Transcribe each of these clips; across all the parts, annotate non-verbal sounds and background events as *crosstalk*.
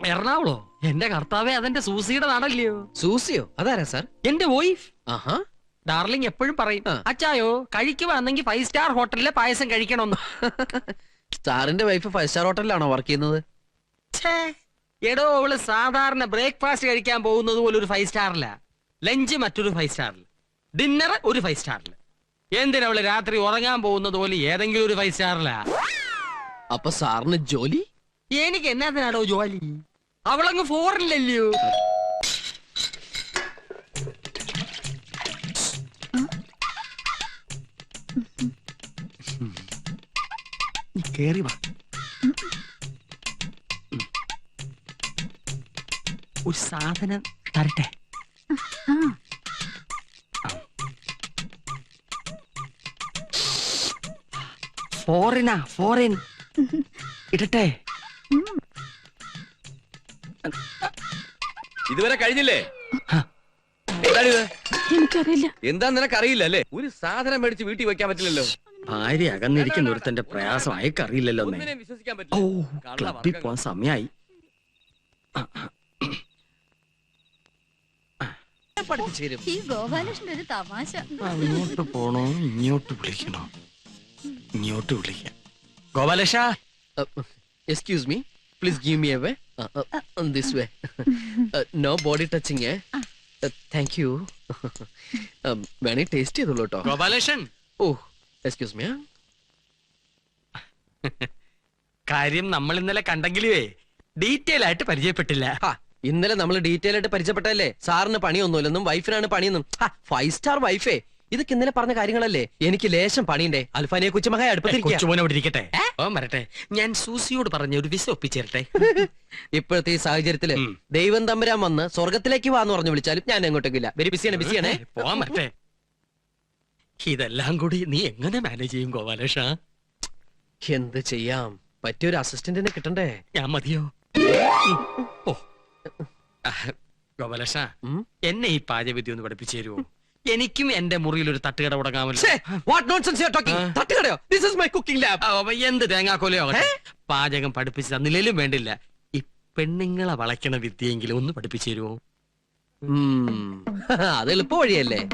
എറണാകുളോ? എന്റെ കർത്താവേ അതെന്റെ സൂസിയുടെ നാടല്ലയോ? സൂസിയോ? അതാരാ സാർ? എന്റെ വൈഫ് ആഹാ. ഡാർലിംഗ് എപ്പോഴും പറയും. അച്ചായോ കഴിക്കുവാണെങ്കിൽ ഫൈവ് സ്റ്റാർ ഹോട്ടലിലെ പായസം കഴിക്കണമെന്ന്. *laughs* സാറിന്റെ വൈഫ് ഫൈവ് സ്റ്റാർ ഹോട്ടലിലാണോ വർക്ക് ചെയ്യുന്നത്? ഛേ, എടോ അവൾ സാധാരണ ബ്രേക്ക്ഫാസ്റ്റ് കഴിക്കാൻ പോകുന്നത് പോലെ ഒരു ഫൈവ് സ്റ്റാറില്ല ലഞ്ച് മറ്റൊരു ഫൈവ് സ്റ്റാറിൽ. ഡിന്നർ ഒരു ഫൈവ് സ്റ്റാറിൽ. എന്തിനാ അവൾ രാത്രി ഉറങ്ങാൻ പോകുന്നത് പോലെ ഏതെങ്കിലും ഒരു ഫൈവ് സ്റ്റാറിലാ? അപ്പൊ സാറിന് ജോലി? എനിക്ക് എന്നാത്തിനാടോ ജോലി? അവളങ്ങ് ഫോറിനില്ലല്ലോ കേറി വാ ഒരു സാധനം തരട്ടെ ഫോറിനാ ഫോറിൻ ഇടട്ടെ ഇതുവരെ കഴിഞ്ഞില്ലേ. എന്താണിത്? എനിക്കറിയില്ല. എന്താ നിനക്ക് അറിയില്ല അല്ലേ? ഒരു സാധനം മേടിച്ച് വീട്ടിൽ വെക്കാൻ പറ്റില്ലല്ലോ. ഭാര്യ അകന്നിരിക്കുന്ന തന്റെ പ്രയാസം അയക്കറിയില്ലല്ലോ എന്നേ. വിശ്വസിക്കാൻ ഓ പറ്റില്ല ക്ലബിൽ വർഗങ്ങൾ. പോവാൻ സമയായി. ഈ ഗോപാലകൃഷ്ണൻ ഒരു തമാശ. അങ്ങോട്ട് പോണോ? ഇങ്ങോട്ട് വിളിക്കണോ? ഇങ്ങോട്ട് വിളിക്കാം. ഗോപാലേഷ excuse me. Please give me a way this way no body touching thank you വേണേ ടേസ്റ്റ് ചെയ്തോളൂ കേട്ടോ ഗോപാലേഷൻ ഓ എക്സ്ക്യൂസ് മീ കാര്യം നമ്മൾ ഇന്നലെ കണ്ടെങ്കിലുവേ ഡീറ്റെയിൽ ആയിട്ട് പരിചയപ്പെട്ടില്ല. ഇന്നലെ നമ്മൾ ഡീറ്റെയിൽ ആയിട്ട് പരിചയപ്പെട്ടല്ലേ സാറിന് പണിയൊന്നുമില്ലെന്നും വൈഫിനാണ് പണിയെന്നും. ഫൈവ് സ്റ്റാർ വൈഫേ ഇതൊക്കെ ഇന്നലെ പറഞ്ഞ കാര്യങ്ങളല്ലേ? എനിക്ക് ലേശം പണിയുണ്ടേ. അൽഫാനെ അടുപ്പത്തിരിക്കുക അടുപ്പത്തിരിക്കട്ടെ അവിടെ ഇരിക്കട്ടെ. ഓ വരട്ടെ. ഞാൻ സൂസിയോട് പറഞ്ഞ ഒരു വിസ ഒപ്പിച്ചേരട്ടെ. *laughs* ഇപ്പോഴത്തെ ഈ സാഹചര്യത്തിൽ. ദൈവം തമ്പുരാൻ വന്ന് സ്വർഗത്തിലേക്ക് വാന്ന് പറഞ്ഞു വിളിച്ചാലും ഞാൻ എങ്ങോട്ടേക്കില്ല വെരി ബിസിയാണ് ബിസിയാണേ പോവാൻ വരട്ടെ. ഇതെല്ലാം കൂടി നീ എങ്ങനെ മാനേജ് ചെയ്യും ഗോപാലേഷ എന്ത് ചെയ്യാം? പറ്റിയൊരു അസിസ്റ്റന്റിനെ കിട്ടണ്ടേ? ഞാൻ മതിയോ? ഓ. ഗോപാലേഷ എന്നെ ഈ പാചകവിദ്യ ഒന്ന് പഠിപ്പിച്ചു തരുമോ എനിക്കും എന്റെ മുറിയിൽ ഒരു തട്ടുകട തുടങ്ങാമല്ലോ എന്ത് തേങ്ങാക്കോലയോ. പാചകം പഠിപ്പിച്ച് തന്നില്ലേലും വേണ്ടില്ല. ഈ പെണ്ണുങ്ങളെ വളയ്ക്കണ വിദ്യയെങ്കിലും ഒന്ന് പഠിപ്പിച്ചു തരുമോ അത് എളുപ്പ വഴിയല്ലേ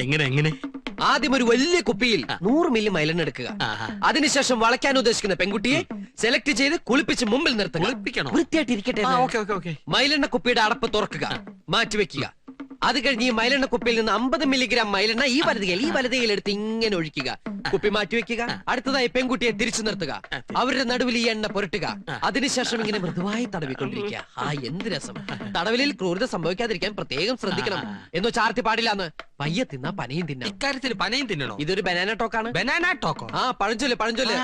എങ്ങനെ എങ്ങനെ? ആദ്യം ഒരു വലിയ കുപ്പിയിൽ നൂറ് മില്ലി മൈലെണ്ണ എടുക്കുക. അതിനുശേഷം വളയ്ക്കാൻ ഉദ്ദേശിക്കുന്ന പെൺകുട്ടിയെ സെലക്ട് ചെയ്ത് കുളിപ്പിച്ച് മുമ്പിൽ നിർത്തുക. കുളിപ്പിക്കണോ? വൃത്തിയായിട്ട് ഇരിക്കട്ടെ ഓക്കേ, ഓക്കേ, ഓക്കേ. മൈലെണ്ണ കുപ്പിയുടെ അടപ്പ് തുറക്കുക. മാറ്റിവെക്കുക. അത് കഴിഞ്ഞ് ഈ മൈലെണ്ണ കുപ്പിയിൽ നിന്ന് അമ്പത് മില്ലിഗ്രാം മൈലെണ്ണ ഈ വലതുകയിൽ ഈ വലതുകയിൽ എടുത്ത് ഇങ്ങനെ ഒഴിക്കുക. കുപ്പി മാറ്റി വെക്കുക. അടുത്തതായി പെൺകുട്ടിയെ തിരിച്ചു നിർത്തുക. അവരുടെ നടുവിൽ ഈ എണ്ണ പുരട്ടുക. അതിനുശേഷം ഇങ്ങനെ മൃദുവായി തടവിക്കൊണ്ടിരിക്കുക. ആ. എന്ത് രസം. തടവിലിൽ ക്രൂരത സംഭവിക്കാതിരിക്കാൻ പ്രത്യേകം ശ്രദ്ധിക്കണം. എന്നോ ചാർത്തി പാടില്ലാന്ന്. പയ്യെ തിന്നാ പനയും തിന്നാം. ഇക്കാര്യത്തിൽ പനയും തിന്നണോ? ഇതൊരു ബനാന ടോക്കാണ്. Banana Toko? ആ പഴഞ്ചൊല്ല് പഴഞ്ചൊല്ല്.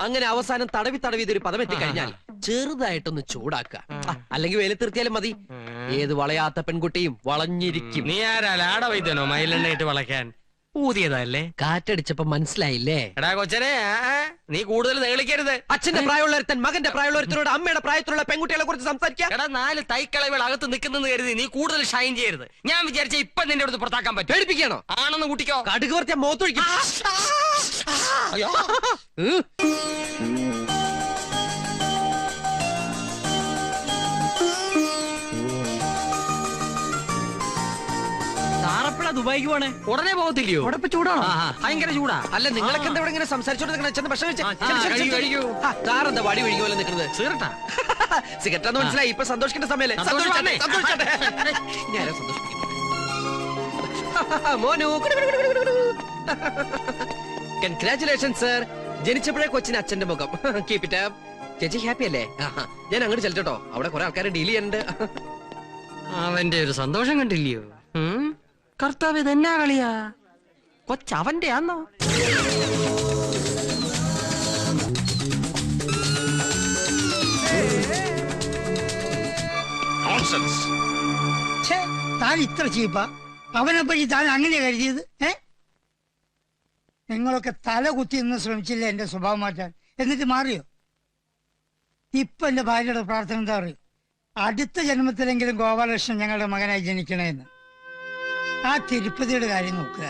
അങ്ങനെ അവസാനം തടവി തടവി ഇതൊരു പദം എത്തിക്കഴിഞ്ഞാൽ ചെറുതായിട്ടൊന്ന് ചൂടാക്കുക. അല്ലെങ്കിൽ അല്ലെങ്കിൽ തീർത്തിയാലും മതി. ഏത് വളയാത്ത പെൺകുട്ടിയും വളഞ്ഞിരിക്കും. നീ ആരാ ലാട വൈദ്യനോ? മയിലെണ്ണയിട്ട് വളയ്ക്കാൻ. ഊതിയതല്ലേ? കാറ്റടിച്ചപ്പോ മനസ്സിലായില്ലേ? എടാ കൊച്ചനെ നീ കൂടുതൽ നേളിക്കരുത്. അച്ഛന്റെ പ്രായമുള്ളൊരുത്തൻ മകന്റെ പ്രായമുള്ളൊരുത്തനോട് അമ്മയുടെ പ്രായത്തിലുള്ള പെൺകുട്ടികളെ കുറിച്ച് സംസാരിക്കാം. എടാ നാല് തൈക്കളകൾ അകത്ത് നിൽക്കുന്നെന്ന് കരുതി നീ കൂടുതൽ ഷൈൻ ചെയ്യരുത്. ഞാൻ വിചാരിച്ച ഇപ്പൊ നിന്റെ അടുത്ത് പുറത്താക്കാൻ പറ്റും. പേടിപ്പിക്കണോ ആണെന്ന് കൂട്ടിക്കോ. കടുക് വർത്തിയ മോത്തൊഴിക്കും അയ്യോ. ദുബായിക്ക് പോണേ ഉടനെ പോകത്തില്ലയോ? അവിടെ ഇപ്പൊ ചൂടാണോ ഭയങ്കര ചൂടാ. അല്ല നിങ്ങളൊക്കെ എന്താ ഇവിടെ ഇങ്ങനെ സംസാരിച്ചോണ്ട് ചെന്ന് ഭക്ഷണം സാറെന്താ വടി ഒഴുകി പോലെ നിൽക്കുന്നത് സീറട്ടാ *laughs* സിഗരറ്റാന്ന് മനസ്സിലായി. ഇപ്പൊ സന്തോഷിക്കേണ്ട സമയല്ലേ. *laughs* ഞാനാ മോനു കൺഗ്രാചുലേഷൻ സർ ജനിച്ചപ്പോഴേ കൊച്ചിന് അച്ഛന്റെ മുഖം. *laughs* കീപ് ഇറ്റ് ചേച്ചി ഹാപ്പി അല്ലേ? ഞാൻ അങ്ങോട്ട് ചെല്ലട്ടോ അവിടെ കുറെ ആൾക്കാരെ ഡീൽ ചെയ്യണ്ട് അവന്റെ ഒരു സന്തോഷം കണ്ടില്ലയോ? കർത്താവ് ഇതെന്നാ കളിയാ? കൊച്ചവന്റെ ആന്നോ? ഛേ, താൻ ഇത്ര ചീപ്പ. അവനെ പറ്റി താൻ അങ്ങനെ കരുതിയത് ഏ? നിങ്ങളൊക്കെ തല കുത്തി നിന്ന് ശ്രമിച്ചില്ല എന്റെ സ്വഭാവം മാറ്റാൻ? എന്നിട്ട് മാറിയോ? ഇപ്പൊ എന്റെ ഭാര്യയുടെ പ്രാർത്ഥന എന്താ അറിയോ? അടുത്ത ജന്മത്തിലെങ്കിലും ഗോപാലകൃഷ്ണൻ ഞങ്ങളുടെ മകനായി ജനിക്കണമെന്ന് ആ തിരുപ്പതിയുടെ കാര്യം നോക്കുക.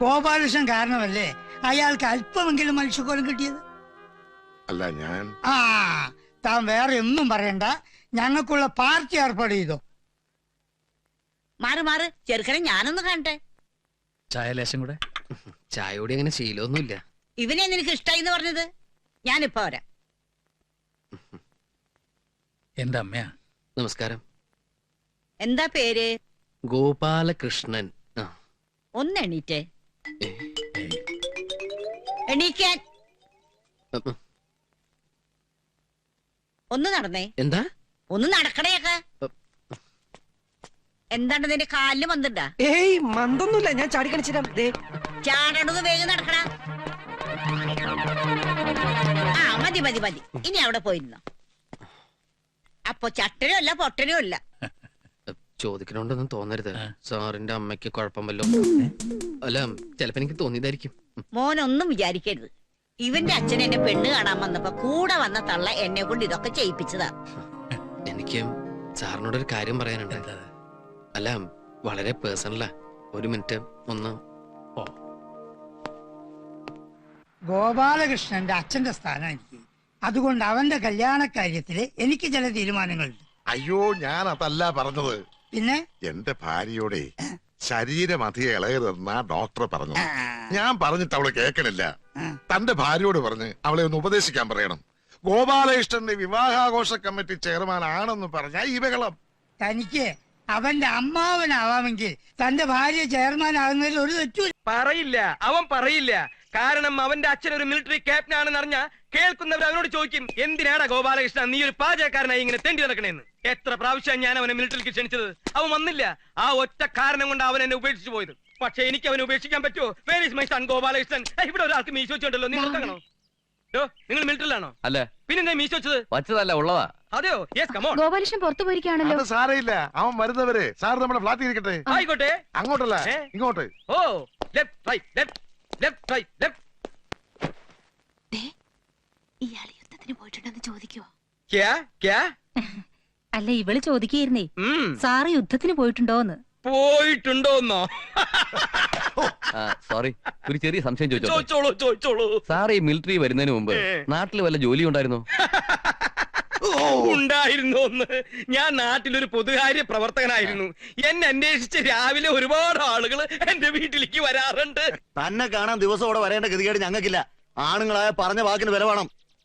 ഗോപാലകൃഷ്ണൻ കാരണമല്ലേ അയാൾക്ക് അല്പമെങ്കിലും മനുഷ്യക്കോലം കിട്ടിയത്? അല്ല ഞാൻ ആ താൻ വേറെ ഒന്നും പറയണ്ട. ഞങ്ങൾക്കുള്ള പാർട്ടി ഏർപ്പാട് ചെയ്തോ. മാറി മാറി. ചെറുക്കനെ ഞാനൊന്ന് കാണട്ടെ. ചായ ലേശം കൂടെ. ചായയോടെ അങ്ങനെ ശീലമൊന്നുമില്ല. ഇവനെ നിനക്ക് ഇഷ്ടായി എന്ന് പറഞ്ഞത്? ഞാനിപ്പോ വരാം. എന്റെ അമ്മയാ? നമസ്കാരം. എന്താ പേര്? ഗോപാലകൃഷ്ണൻ. ആ. ഒന്ന് എണീറ്റേ. ഏ, എണീക്കാൻ. ഒന്ന് നടന്നേ. എന്താ? ഒന്ന് നടക്കണേക്ക് എന്താണ് നിന്റെ കാലിൽ വന്നിട്ടാ ഏയ് മന്തൊന്നുമില്ല. ഞാൻ ചാടി കളിച്ചിരാം ദേ. ചാടണത് വേഗം നടക്കണ ആ മതി മതി മതി. ഇനി അവിടെ പോയിരുന്നോ? അപ്പൊ ചട്ടനും അല്ല പൊട്ടനും അല്ല. ചോദിക്കണോണ്ടൊന്നും തോന്നരുത്. സാറിന്റെ അമ്മയ്ക്ക് കുഴപ്പമല്ലോ. അല്ല ചെലപ്പോ എനിക്ക് തോന്നിയതായിരിക്കും. മോനൊന്നും വിചാരിക്കരുത്. ഇവന്റെ അച്ഛൻ എന്നെ പെണ്ണ് കാണാൻ വന്നപ്പോ കൂടെ വന്ന തള്ള എന്നെ കൊണ്ട് ഇതൊക്കെ ചെയ്യിപ്പിച്ചതാ. എനിക്ക് സാറിനോട് ഒരു കാര്യം പറയാനുണ്ട്. അല്ല വളരെ പേഴ്സണലാ. ഒരു മിനിറ്റ് ഒന്ന് ഗോപാലകൃഷ്ണന്റെ അച്ഛന്റെ സ്ഥാനം എനിക്ക് അതുകൊണ്ട് അവന്റെ കല്യാണ കാര്യത്തിൽ എനിക്ക് ചില തീരുമാനങ്ങളുണ്ട്. അയ്യോ ഞാൻ അതല്ല പറഞ്ഞത്. പിന്നെ? എന്റെ ഭാര്യയോടെ ശരീരം അധികം ഇളകരുതെന്നാ ഡോക്ടർ പറഞ്ഞു ഞാൻ പറഞ്ഞിട്ട് അവൾ കേക്കണില്ല തന്റെ ഭാര്യയോട് പറഞ്ഞ് അവളെ ഒന്ന് ഉപദേശിക്കാൻ പറയണം. ഗോപാലകൃഷ്ണന്റെ വിവാഹാഘോഷ കമ്മിറ്റി ചെയർമാൻ ആണെന്ന് പറഞ്ഞ ഈ ബഹളം തനിക്ക് അവന്റെ അമ്മാവനാവാമെങ്കിൽ തന്റെ ഭാര്യ ചെയർമാൻ ആകുന്നതിൽ ഒരു തെറ്റു പറയില്ല. അവൻ പറയില്ല. കാരണം അവന്റെ അച്ഛൻ ഒരു മിലിറ്ററി ക്യാപ്റ്റൻ ആണെന്ന് അറിഞ്ഞ കേൾക്കുന്നവർ അവനോട് ചോദിക്കും എന്തിനാടാ ഗോപാലകൃഷ്ണൻ നീ ഒരു പാചകക്കാരനായി ഇങ്ങനെ തെണ്ടി നടക്കണേന്ന്? എത്ര പ്രാവശ്യം ഞാൻ അവനെ മിലിറ്ററിക്ക് ക്ഷണിച്ചത്? അവൻ വന്നില്ല. ആ ഒറ്റ കാരണം കൊണ്ട് അവൻ എന്നെ ഉപേക്ഷിച്ചു പോയത്. പക്ഷെ എനിക്ക് അവനെ ഉപേക്ഷിക്കാൻ പറ്റുമോ? Where is my son Gopalakrishnan? ഇവിടെ ഒരാൾക്ക് മീശ വെച്ചുണ്ടല്ലോ നിങ്ങൾ നോക്കണോ നിങ്ങൾ മിലിറ്ററിലാണോ അല്ല. പിന്നെ മീശ വെച്ചത്? വച്ചതല്ല ഉള്ളതാ. അതെയോ? യെസ് കമോൺ ഗോപാലകൃഷ്ണൻ പുറത്തു പോയിരിക്കുകയാണല്ലോ. അത് സാരയില്ല അവൻ വരുന്നവരെ സാർ നമ്മുടെ ഫ്ലാറ്റിൽ ഇരിക്കട്ടെ. ആയിക്കോട്ടെ. അങ്ങോട്ടല്ല? ഇങ്ങോട്ട്. ഓ left right left left right left ഇയാൾ യുദ്ധത്തിന് പോയിട്ടുണ്ടെന്ന് ചോദിക്കുവോ? ക്യാ? ക്യാ? *laughs* അല്ല ഇവൾ ചോദിക്കുകയായിരുന്നേ ഉം. സാറ് യുദ്ധത്തിന് പോയിട്ടുണ്ടോന്ന്? പോയിട്ടുണ്ടോന്നോ? സോറി ഒരു ചെറിയ സംശയം ചോദിച്ചോളൂ ചോദിച്ചോളൂ. സാർ ഈ മിലിറ്ററി വരുന്നതിന് മുമ്പ്. നാട്ടിൽ വല്ല ജോലി ഉണ്ടായിരുന്നു? ഉണ്ടായിരുന്നു ഒന്ന് ഞാൻ നാട്ടിലൊരു പൊതുകാര്യ പ്രവർത്തകനായിരുന്നു. എന്നെ അന്വേഷിച്ച് രാവിലെ ഒരുപാട് ആളുകൾ എന്റെ വീട്ടിലേക്ക് വരാറുണ്ട്. തന്നെ കാണാൻ ദിവസം അവിടെ വരേണ്ട ഗതികേട് ഞങ്ങൾക്കില്ല. ആണുങ്ങളായ പറഞ്ഞ വാക്കിന് വില വേണം.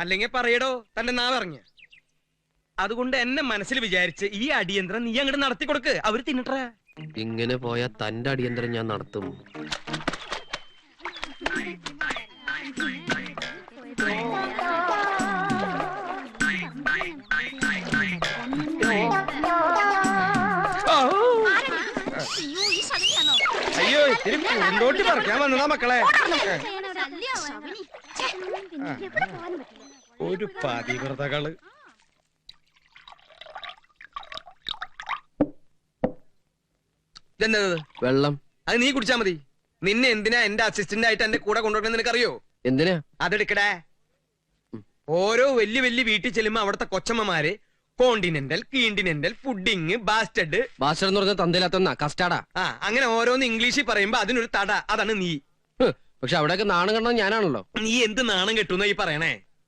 അല്ലെങ്കിൽ പറയടോ തന്റെ നാ പറഞ്ഞ അതുകൊണ്ട് എന്നെ മനസ്സിൽ വിചാരിച്ച് ഈ അടിയന്തരം നീ അങ്ങോട്ട് നടത്തി കൊടുക്ക്. അവർ തിന്നിട്ടേ. ഇങ്ങനെ പോയാ തന്റെ അടിയന്തരം ഞാൻ നടത്തും. അയ്യോ ഇത്തിരി പറിക്കാൻ വന്നതാ മക്കളെ. ഒരു പതിവ്രതകൾ. ഇതെന്നത് വെള്ളം. അത് നീ കുടിച്ചാ മതി. നിന്നെ എന്തിനാ എന്റെ അസിസ്റ്റന്റ് ആയിട്ട് എന്റെ കൂടെ കൊണ്ടുവരണം നിനക്കറിയോ? എന്തിനാ? അതെടുക്കടേ. ഓരോ വലിയ വലിയ വീട്ടിൽ ചെല്ലുമ്പോ അവിടുത്തെ കൊച്ചമ്മമാര് continental continental pudding bastard bastard എന്ന് പറഞ്ഞ തന്തയിലാത്തന്നാ കസ്റ്റാടാ ആ. അങ്ങനെ ഓരോന്ന് ഇംഗ്ലീഷിൽ പറയുമ്പോ അതിനൊരു തട അതാണ് നീ. പക്ഷെ അവിടെയൊക്കെ നാണം കണ്ടത് ഞാനാണല്ലോ. നീ എന്ത് നാണം കെട്ടുന്ന ഈ പറയണേ?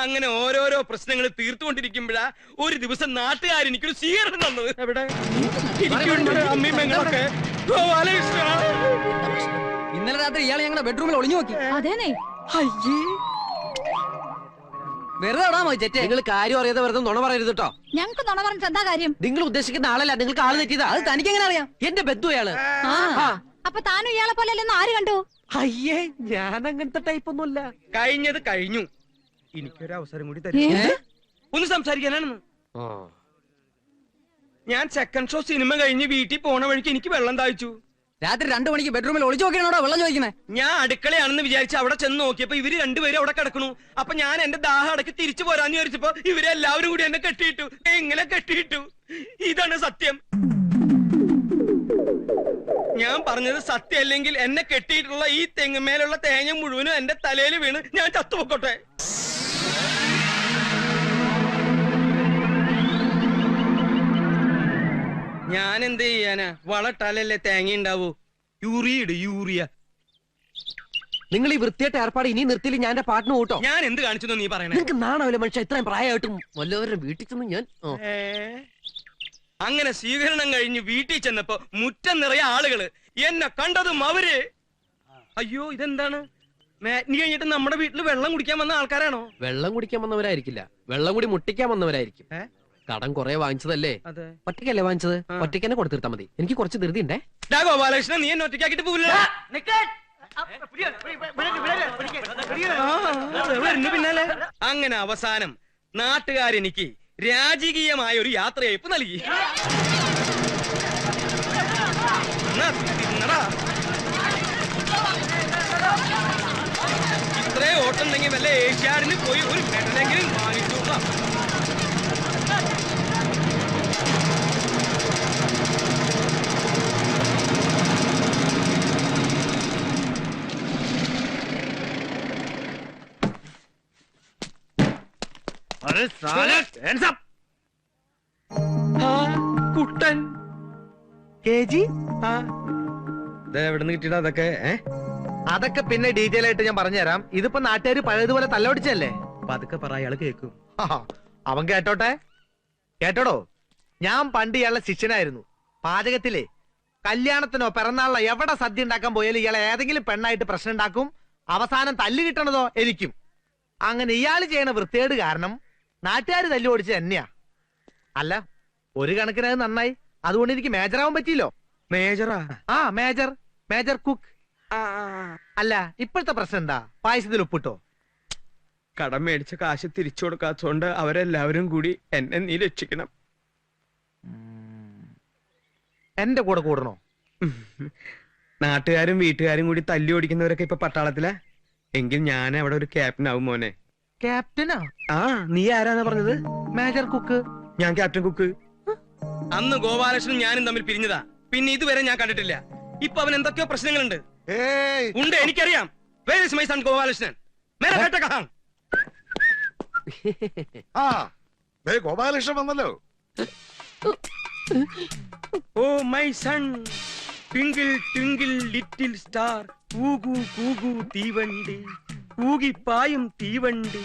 അങ്ങനെ ഓരോരോ പ്രശ്നങ്ങൾ തീർത്തുകൊണ്ടിരിക്കുമ്പോഴാ ഒരു ദിവസം നാട്ടുകാർ എനിക്കൊരു സ്വീകരണം തന്നത് എവിടെ? എനിക്കുണ്ട് അമ്മയും പെങ്ങളൊക്കെ. ഗോപാലകൃഷ്ണ ഇന്നലെ രാത്രി ഇയാൾ ഞങ്ങളുടെ ബെഡ്റൂമിൽ ഒളിഞ്ഞു നോക്കി. അതേനെ വെറുതെ ഇടാമോ ചെറ്റേ. നിങ്ങൾ കാര്യം അറിയാതെ വെറുതെ നുണ പറയരുത് കേട്ടോ ഞങ്ങൾക്ക് നുണ പറഞ്ഞിട്ട് എന്താ കാര്യം? നിങ്ങൾ ഉദ്ദേശിക്കുന്ന ആളല്ല നിങ്ങൾക്ക് ആൾ തെറ്റിയതാ. അത് തനിക്ക് എങ്ങനെ അറിയാം? എന്റെ ബന്ധു അയാൾ ആ. അപ്പൊ താനും ഇയാളെ പോലെ ആര് കണ്ടു? അയ്യേ ഞാൻ അങ്ങനത്തെ ടൈപ്പ് ഒന്നുമല്ല. കഴിഞ്ഞത് കഴിഞ്ഞു. എനിക്കൊരു അവസരം കൂടി തരും ഒന്ന് സംസാരിക്കാനാണെന്ന്. ഞാൻ സെക്കൻഡ് ഷോ സിനിമ കഴിഞ്ഞ് വീട്ടിൽ പോണ വഴിക്ക് എനിക്ക് വെള്ളം താഴ്ച്ചു രാത്രി രണ്ടു മണിക്ക് ബെഡ്റൂമിൽ ഒളിച്ചു നോക്കിയാണോ വെള്ളം ചോദിക്കുന്നത് ഞാൻ അടുക്കളയാണെന്ന് വിചാരിച്ച് അവിടെ ചെന്ന് നോക്കിയപ്പോ ഇവർ രണ്ടുപേരും അവിടെ കിടക്കണു അപ്പൊ ഞാൻ എന്റെ ദാഹം അടക്കി തിരിച്ചു പോരാന്ന് വിചാരിച്ചപ്പോ ഇവരെല്ലാവരും കൂടി എന്നെ കെട്ടിയിട്ടു. എങ്ങനെ കെട്ടിയിട്ടു. ഇതാണ് സത്യം. ഞാൻ പറഞ്ഞത് സത്യം അല്ലെങ്കിൽ എന്നെ കെട്ടിയിട്ടുള്ള ഈ തെങ്ങുമേലുള്ള തേങ്ങ മുഴുവനും എന്റെ തലയിൽ വീണ് ഞാൻ ചത്തുപൊക്കോട്ടെ. ഞാൻ എന്ത് ചെയ്യാനാ? വളട്ടാലല്ലേ തേങ്ങ ഉണ്ടാവൂ യൂറിയ ഇട് യൂറിയ. നിങ്ങൾ ഈ വൃത്തിയായിട്ട് ഏർപ്പാട് ഇനി നിർത്തിയില്ല ഞാൻ എന്റെ പാട്ടിന് കൂട്ടോ. ഞാൻ എന്ത് കാണിച്ചു നീ പറയണേ? നിങ്ങൾക്ക് നാണാവില്ല മനുഷ്യ ഇത്രയും പ്രായമായിട്ടും വല്ലവരുടെ വീട്ടിൽ ചെന്ന് ഞാൻ ഓ. ഏ? അങ്ങനെ സ്വീകരണം കഴിഞ്ഞ് വീട്ടിൽ ചെന്നപ്പോ മുറ്റം നിറയെ ആളുകൾ എന്നെ കണ്ടതും അവർ. അയ്യോ ഇതെന്താണ്? മാറ്റിന് കഴിഞ്ഞിട്ട് നമ്മുടെ വീട്ടിൽ വെള്ളം കുടിക്കാൻ വന്ന ആൾക്കാരാണോ? വെള്ളം കുടിക്കാൻ വന്നവരായിരിക്കില്ല. വെള്ളം കൂടി മുട്ടിക്കാൻ വന്നവരായിരിക്കും. ഏ? കടം കുറെ വാങ്ങിച്ചതല്ലേ? ഒറ്റയ്ക്കല്ലേ വാങ്ങിച്ചത്. ഒറ്റയ്ക്ക് തന്നെ കൊടുത്തിരുത്താ മതി. എനിക്ക് കുറച്ച് ധൃതി ഉണ്ടേ ഗോപാലകൃഷ്ണൻ നീ എന്നെ ഒറ്റയ്ക്കാക്കിട്ട് പോവില്ല പിന്നാലെ അങ്ങനെ അവസാനം നാട്ടുകാരെനിക്ക് രാജകീയമായ ഒരു യാത്രയയപ്പ് നൽകി. നിന്ന് കിട്ടിയത് അതൊക്കെ അതൊക്കെ പിന്നെ ഡീറ്റെയിൽ ആയിട്ട് ഞാൻ പറഞ്ഞുതരാം. ഇതിപ്പോ നാട്ടുകാർ പഴയതുപോലെ തല്ലൊടിച്ചല്ലേ അതൊക്കെ പറ അയാൾ കേൾക്കും അവൻ കേട്ടോട്ടെ? കേട്ടോടോ? ഞാൻ പണ്ട് ഇയാളുടെ ശിഷ്യനായിരുന്നു. പാചകത്തിലെ കല്യാണത്തിനോ പിറന്നാളിനോ എവിടെ സദ്യ ഉണ്ടാക്കാൻ പോയാലും ഇയാളെ ഏതെങ്കിലും പെണ്ണായിട്ട് പ്രശ്നം ഉണ്ടാക്കും അവസാനം തല്ല് കിട്ടണതോ എനിക്കും. അങ്ങനെ ഇയാൾ ചെയ്യണ വൃത്തിയേട് കാരണം നാട്ടുകാർ തല്ലു ഓടിച്ചത് തന്നെയാ അല്ല ഒരു കണക്കിനത് നന്നായി. അതുകൊണ്ട് എനിക്ക് മേജറാവാൻ പറ്റിയില്ലോ. മേജറാ? ആ മേജർ. Major cook. അല്ല ഇപ്പോഴത്തെ പ്രശ്നം എന്താ? പായസത്തിൽ ഉപ്പിട്ടോ? കടം മേടിച്ച കാശ് തിരിച്ചു കൊടുക്കാത്തോണ്ട് അവരെല്ലാവരും കൂടി എന്നെ നീ രക്ഷിക്കണം. എന്റെ കൂടെ കൂടണോ? നാട്ടുകാരും വീട്ടുകാരും കൂടി തല്ലി ഓടിക്കുന്നവരൊക്കെ ഇപ്പൊ പട്ടാളത്തിലാ. എങ്കിൽ ഞാൻ അവിടെ ഒരു ക്യാപ്റ്റൻ ആവും മോനെ. ക്യാപ്റ്റനാ? ആ നീ ആരാന്നാ പറഞ്ഞത്? Major cook. ഞാൻ ക്യാപ്റ്റൻ കുക്ക്. അന്ന് ഗോപാലകൃഷ്ണനും ഞാനും തമ്മിൽ പിരിഞ്ഞതാ. പിന്നെ ഇതുവരെ ഞാൻ കണ്ടിട്ടില്ല. ഇപ്പൊ അവൻ എന്തൊക്കെയോ പ്രശ്നങ്ങളുണ്ട്. ഉണ്ട് എനിക്കറിയാം. Where is my son Gopalakrishnan? മേലെ കേട്ട കഹാം. ആ ദേ ഗോപാലകൃഷ്ണൻ വന്നല്ലോ. ഓ my son. Twinkle twinkle little star. ഊഗു കൂകു തീവണ്ടി. ഊകിപ്പായും തീവണ്ടി.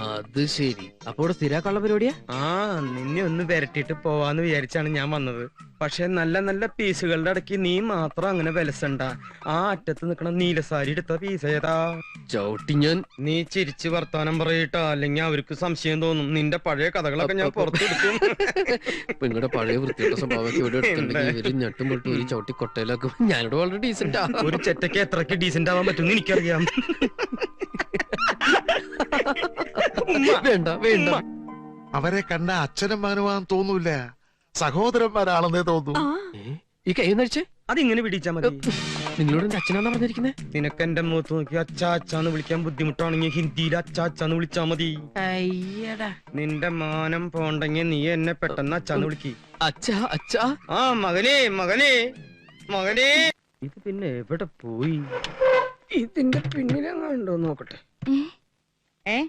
അത് ശരി. അപ്പൊ ഇവിടെ സ്ഥിരാക്കാനുള്ള പരിപാടിയാ? ആ നിന്നെ ഒന്ന് വരട്ടിട്ട് പോവാന്ന് വിചാരിച്ചാണ് ഞാൻ വന്നത്. പക്ഷെ നല്ല നല്ല പീസുകളുടെ ഇടയ്ക്ക് നീ മാത്രം അങ്ങനെ വിലസണ്ട. ആ അറ്റത്ത് നിക്കണ നീലസാരി എടുത്ത പീസ് ഏതാ? ചവിട്ടി ഞാൻ നീ ചിരിച്ച് വർത്താനം പറയിട്ടോ. അല്ലെങ്കിൽ അവർക്ക് സംശയം തോന്നും. നിന്റെ പഴയ കഥകളൊക്കെ ഞാൻ പുറത്തെടുക്കും. നിങ്ങളുടെ പഴയ വൃത്തിയുടെ സ്വഭാവമൊക്കെ ഇവിടെ എടുത്തിട്ടുണ്ടെങ്കിൽ ഇവർ ഞെട്ടും പൊട്ടും ഒരു ചവിട്ടി കൊട്ടയിലൊക്കെ. ഞാനിവിടെ വളരെ ഡീസന്റാ ഒരു ചെറ്റയ്ക്ക് എത്രക്ക് ഡീസെന്റ് ആവാൻ പറ്റും എനിക്കറിയാം. വേണ്ട വേണ്ട. അവരെ കണ്ട അച്ഛനും മകനുമാൻ തോന്നൂല സഹോദരന്മാരാണെന്നേ തോന്നൂ? ഈ കൈ അതിങ്ങനെ പിടിച്ചാ മതി. നിങ്ങളോട് എന്റെ അച്ഛനാന്നാ പറഞ്ഞിരിക്കുന്നത് നിനക്ക് എന്റെ മുഖത്ത് നോക്കി അച്ചാച്ചാന്ന് വിളിക്കാൻ ബുദ്ധിമുട്ടാണെങ്കിൽ ഹിന്ദിയിൽ അച്ചാച്ചാന്ന് വിളിച്ചാ മതി. അയ്യടാ. നിന്റെ മാനം പോണ്ടെങ്കിൽ നീ എന്നെ പെട്ടെന്ന് അച്ചാന്ന് വിളിക്കി. അച്ഛാ അച്ഛാ. ആ മകനെ മകനെ മകനെ. ഇത് പിന്നെ എവിടെ പോയി? ഇതിന്റെ പിന്നിലെങ്ങാണ്ടോ നോക്കട്ടെ. ഏ?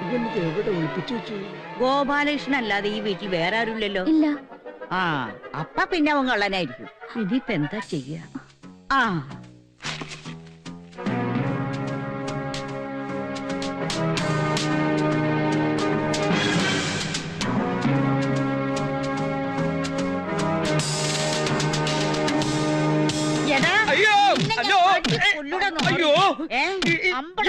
ഇതെനിക്ക് എവിടെ ഒളിപ്പിച്ചു വെച്ചു? ഗോപാലകൃഷ്ണൻ അല്ലാതെ ഈ വീട്ടിൽ വേറെ ആരുമില്ലല്ലോ? ഇല്ല. ആ അപ്പ പിന്നെ അവൻ കള്ളനായിരിക്കും. ഇനിയിപ്പ എന്താ ചെയ്യ? ആ. എടാ, അയ്യോ നിന്നെ ഞാൻ അയ്യോ അടിച്ച് കൊല്ലൂടാ നോക്ക്. അയ്യോ ഏ? ഈ- ഈ- അമ്പട.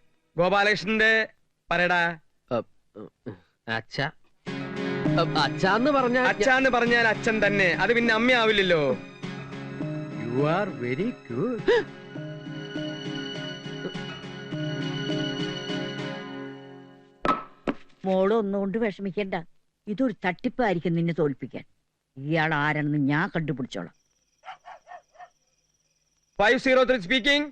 ഗോപാലകൃഷ്ണന്റെ പറയടാ. അച്ഛ. അച്ഛന്ന് പറഞ്ഞ അച്ഛാന്ന് പറഞ്ഞാൽ അച്ഛൻ തന്നെ. അത് പിന്നെ അമ്മയാവില്ലല്ലോ. യു ആർ വെരി ഗുഡ് മോൾ ഒന്നുകൊണ്ട് വിഷമിക്കണ്ട. ഇതൊരു തട്ടിപ്പായിരിക്കും നിന്നെ തോൽപ്പിക്കാൻ. ഇയാൾ ആരാണെന്ന് ഞാൻ കണ്ടുപിടിച്ചോളാം. Five zero three speaking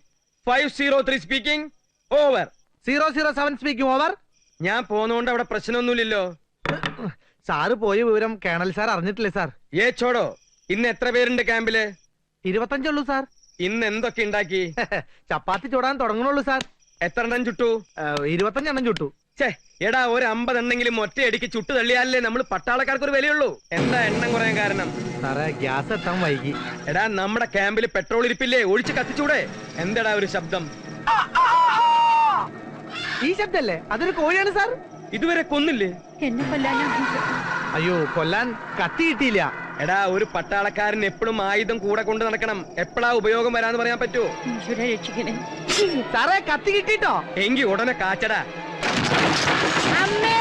five zero three speaking over zero zero seven speaking over ഞാൻ പോന്നോണ്ട് അവിടെ പ്രശ്നമൊന്നുമില്ലല്ലോ. സാറ് പോയ വിവരം കേണൽ സാർ അറിഞ്ഞിട്ടില്ലേ സാർ? ഏ ചോടോ. ഇന്ന് എത്ര പേരുണ്ട് ക്യാമ്പിൽ? ഇരുപത്തഞ്ചുള്ളൂ സാർ. ഇന്ന് എന്തൊക്കെ ഉണ്ടാക്കി? *laughs* ചപ്പാത്തി ചൂടാൻ തുടങ്ങണുള്ളൂ സാർ. എത്ര എണ്ണം ചുട്ടു ഇരുപത്തഞ്ചെണ്ണം ചുട്ടു. ഛേ എടാ ഒരു അമ്പതെണ്ണെങ്കിലും ഒറ്റയടിക്ക് ചുട്ടു തള്ളിയാലേ നമ്മൾ പട്ടാളക്കാർക്ക് ഒരു വിലയുള്ളൂ. എന്താ എണ്ണം കുറയാൻ കാരണം? സാറേ ഗ്യാസ് എത്താൻ വൈകി. എടാ നമ്മുടെ ക്യാമ്പിൽ പെട്രോൾ ഇരിപ്പില്ലേ? ഒഴിച്ച് കത്തിച്ചൂടെ? എന്താടാ ഒരു ശബ്ദം? ഈ ശബ്ദല്ലേ? അതൊരു കോഴിയാണ് സാർ. ഇതുവരെ കൊന്നില്ലേ? എന്നെ കൊല്ലാനാ അയ്യോ കൊല്ലാൻ കത്തി കിട്ടിയില്ല. എടാ ഒരു പട്ടാളക്കാരൻ എപ്പോഴും ആയുധം കൂടെ കൊണ്ട് നടക്കണം. എപ്പോഴാ ഉപയോഗം വരാന്ന് പറയാൻ പറ്റുമോ ഈശ്വര രക്ഷിക്കണേ. സാറേ കത്തി കിട്ടിട്ടോ എങ്കി ഉടനെ കാച്ചടാ. അമ്മേ!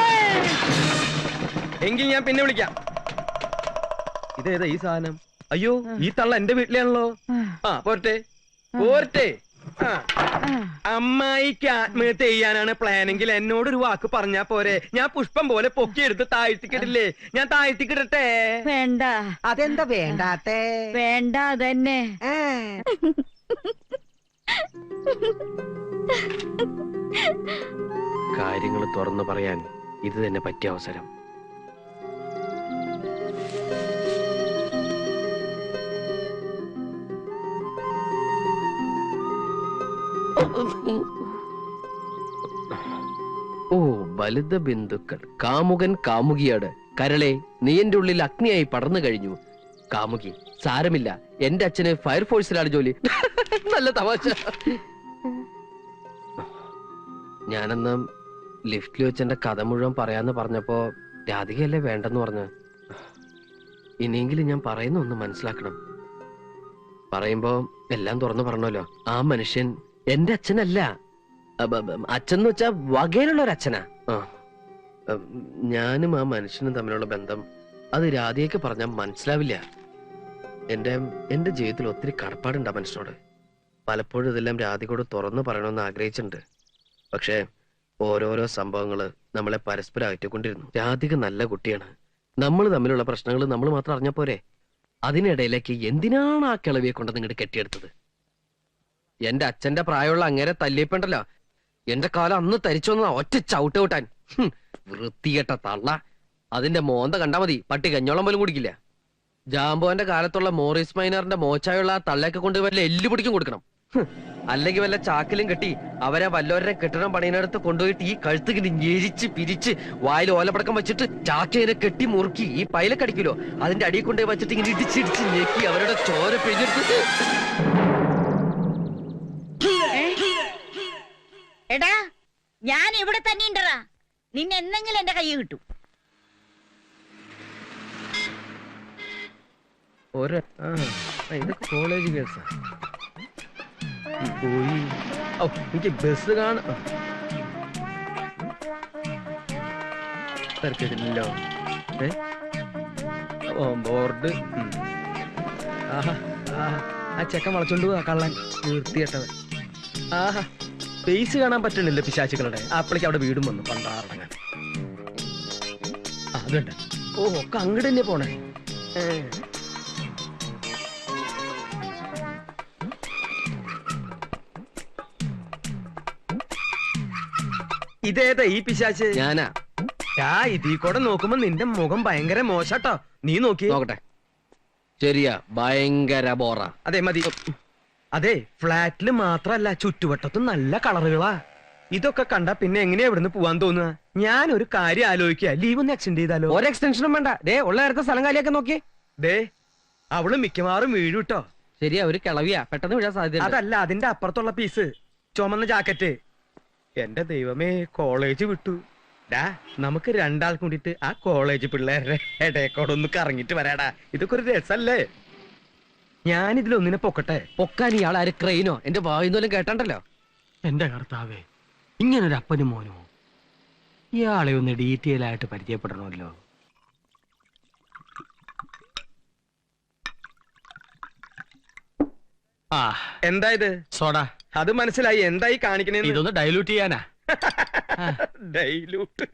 എങ്കിൽ ഞാൻ പിന്നെ വിളിക്കാം. ഇതേതാ ഈ സാധനം? അയ്യോ ഈ തള്ള എന്റെ വീട്ടിലാണല്ലോ. ആ പോരട്ടെ. പോരട്ടെ. അമ്മായിക്ക് ആത്മഹത്യ ചെയ്യാനാണ് പ്ലാനെങ്കിൽ എന്നോട് ഒരു വാക്ക് പറഞ്ഞാ പോരെ. ഞാൻ പുഷ്പം പോലെ പൊക്കിയെടുത്ത് താഴ്ത്തിക്കിടില്ലേ? ഞാൻ താഴ്ത്തിക്കിടട്ടെ. വേണ്ട. അതെന്താ വേണ്ടാത്തെ? വേണ്ട അതന്നെ. കാര്യങ്ങൾ തുറന്നു പറയാൻ ഇത് തന്നെ പറ്റിയ അവസരം. ഓ ബലിത ബിന്ദുക്കൾ. കാമുകൻ കാമുകിയാണ് കരളെ നീ എന്റെ ഉള്ളിൽ അഗ്നിയായി പടർന്നു കഴിഞ്ഞു. കാമുകി സാരമില്ല. എന്റെ അച്ഛന് ഫയർഫോഴ്സിലാണ് ജോലി. *laughs* നല്ല തമാശ. ഞാനന്ന് ലിഫ്റ്റിൽ വെച്ച് എന്റെ കഥ മുഴുവൻ പറയാന്ന് പറഞ്ഞപ്പോ രാധികയല്ലേ വേണ്ടെന്ന് പറഞ്ഞു. ഇനിയെങ്കിലും ഞാൻ പറയുന്ന ഒന്ന് മനസ്സിലാക്കണം. പറയുമ്പോ എല്ലാം തുറന്നു പറഞ്ഞല്ലോ. ആ മനുഷ്യൻ എന്റെ അച്ഛനല്ല. അച്ഛൻ എന്ന് വെച്ചാ വകയിലുള്ള ഒരു അച്ഛനാ. ഞാനും ആ മനുഷ്യനും തമ്മിലുള്ള ബന്ധം അത് രാധികയ്ക്ക് പറഞ്ഞാൽ മനസ്സിലാവില്ല. എന്റെ എന്റെ ജീവിതത്തിൽ ഒത്തിരി കടപ്പാടുണ്ട് ആ മനുഷ്യനോട്. പലപ്പോഴും ഇതെല്ലാം രാധികയോട് തുറന്നു പറയണമെന്ന് ആഗ്രഹിച്ചിട്ടുണ്ട്. പക്ഷേ ഓരോരോ സംഭവങ്ങൾ നമ്മളെ പരസ്പരം അകറ്റിക്കൊണ്ടിരുന്നു. രാധിക നല്ല കുട്ടിയാണ്. നമ്മൾ തമ്മിലുള്ള പ്രശ്നങ്ങൾ നമ്മൾ മാത്രം അറിഞ്ഞ പോരെ. അതിനിടയിലേക്ക് എന്തിനാണ് ആ കിളവിയെ കൊണ്ട് നിങ്ങൾ കെട്ടിയെടുത്തത്? എന്റെ അച്ഛന്റെ പ്രായമുള്ള അങ്ങേരെ തല്ലിയപ്പണ്ടല്ലോ എന്റെ കാലം അന്ന് തരിച്ചു വന്നതാ ഒറ്റ ചവിട്ട് വിട്ടാൻ വൃത്തികെട്ട തള്ള. അതിന്റെ മോന്ത കണ്ടാ മതി പട്ടി കഞ്ഞോളം പോലും കുടിക്കില്ല. ജാമ്പോന്റെ കാലത്തുള്ള മോറിസ് മൈനറിന്റെ മോച്ചായുള്ള ആ തള്ളയൊക്കെ കൊണ്ട് വല്ല എല്ലു പിടിക്കും കൊടുക്കണം. അല്ലെങ്കിൽ വല്ല ചാക്കിലും കെട്ടി അവരെ വല്ലവരുടെ കെട്ടിടം പണിയിനടുത്ത് കൊണ്ടുപോയിട്ട് ഈ കഴുത്ത് കിട്ടി ഞെരിച്ച് പിരിച്ച് വായിൽ ഓലപ്പടക്കം വെച്ചിട്ട് ചാക്കിനെ കെട്ടി മുറുക്കി ഈ പൈലക്കടിക്കില്ലോ അതിന്റെ അടിയിൽ കൊണ്ടുപോയി വെച്ചിട്ട് ഇങ്ങനെ ഇടിച്ചിടിച്ച് ഞെക്കി അവരുടെ ചോര പിഴിഞ്ഞെടുത്ത് എടാ ഞാൻ ഇവിടെ തന്നെ ഉണ്ടടാ. നിന്നെ എന്തെങ്കിലും എന്റെ കൈ കിട്ടും. ആ കോളേജ് കേസാ പോയി എനിക്ക് ബസ് ഓ ബോർഡ് ആഹാ ആ ചെക്കൻ വളച്ചോണ്ട് പോവാ കള്ളൻ. നിർത്തിയിട്ടവൻ ആഹാ. ഫേസ് കാണാൻ പറ്റണില്ല പിശാചുക്കളുടെ അപ്പളേക്ക് അവിടെ വീടും വന്നു. പണ്ടാറടങ്ങാൻ അതുണ്ട് ഓ ഒക്കെ അങ്ങോട്ട് തന്നെ പോണേ. ഇതേതാ ഈ പിശാച്ച് ഞാനാ. ആ ഇതീ കൂടെ നോക്കുമ്പോ നിന്റെ മുഖം ഭയങ്കര മോശാട്ടോ. നീ നോക്കി നോക്കട്ടെ. ശരിയാ ഭയങ്കര ബോറ. അതെ മതി. അതെ ഫ്ലാറ്റിൽ മാത്രല്ല ചുറ്റുവട്ടത്തും നല്ല കളറുകളാ. ഇതൊക്കെ കണ്ട പിന്നെ എങ്ങനെയാ ഇവിടുന്ന് പോവാൻ തോന്നുക? ഞാൻ ഒരു കാര്യം ആലോചിക്കുക. ലീവ് ഒന്ന് എക്സ്റ്റെൻഡ് ചെയ്താലോ? ഒരു എക്സ്റ്റൻഷനും വേണ്ട. ദേ ഉള്ള നേരത്തെ സ്ഥലം കാലിയൊക്കെ നോക്കി. ദേ അവൾ മിക്കവാറും വീഴും ട്ടോ. ശരിയാ ഒരു കിളവിയാ. പെട്ടെന്ന് വീഴാൻ സാധ്യത അതല്ല അതിന്റെ അപ്പുറത്തുള്ള പീസ് ചുമന്ന ജാക്കറ്റ്. എന്റെ ദൈവമേ കോളേജ് വിട്ടു. ഡാ നമുക്ക് രണ്ടാൾ കൂടിയിട്ട് ആ കോളേജ് പിള്ളേരുടെ ഇടയക്കോടൊന്ന് കറങ്ങിട്ട് വരാടാ. ഇതൊക്കെ ഒരു രസല്ലേ? ഞാൻ ഇതിലൊന്നിനെ പൊക്കട്ടെ? പൊക്കാൻ ഇയാൾ ആര് ക്രെയിനോ? എന്റെ വായുന്നോലും കേട്ടണ്ടല്ലോ. എന്റെ കർത്താവേ ഇങ്ങനൊരു അപ്പനും മോനോ ഇയാളെ ഒന്ന് ഡീറ്റെയിൽ ആയിട്ട് പരിചയപ്പെടണമല്ലോ. ആ എന്താ ഇത്? സോഡ. അത് മനസ്സിലായി. എന്തായി കാണിക്കണേ ഇതൊന്ന് ഡൈലൂട്ട് ചെയ്യാനാ. *laughs* ഡൈലൂട്ട്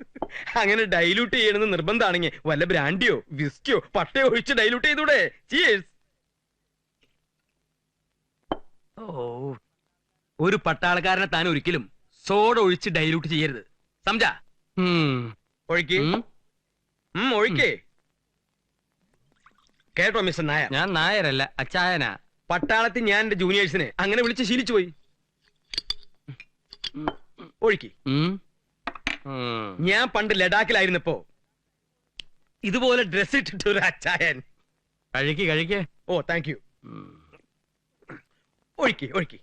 അങ്ങനെ ഡൈലൂട്ട് ചെയ്യണമെന്ന് നിർബന്ധമാണെങ്കിൽ വല്ല ബ്രാൻഡിയോ വിസ്കിയോ പട്ടയോ ഒഴിച്ച് ഡൈലൂട്ട് ചെയ്തൂടെ? Cheers. ഓ. ഒരു പട്ടാളക്കാരനെ താൻ ഒരിക്കലും സോഡ ഒഴിച്ച് ഡൈലൂട്ട് ചെയ്യരുത്. സംജാ. ഒഴിക്ക്. കേട്ടോ മിസ്റ്റർ നായർ. ഞാൻ നായരല്ല അച്ചായനാ. പട്ടാളത്തിൽ ഞാൻ എന്റെ ജൂനിയേഴ്സിനെ അങ്ങനെ വിളിച്ച് ശീലിച്ചു പോയി. ഒഴുക്കി. ഞാൻ പണ്ട് ലഡാക്കിലായിരുന്നപ്പോ ഇതുപോലെ ഡ്രസ് ഇട്ടിട്ട് ഒരു അച്ചായൻ. കഴിക്ക് കഴിക്കേ ഓ താങ്ക് യു. ഒഴുക്കി ഒഴുക്കി.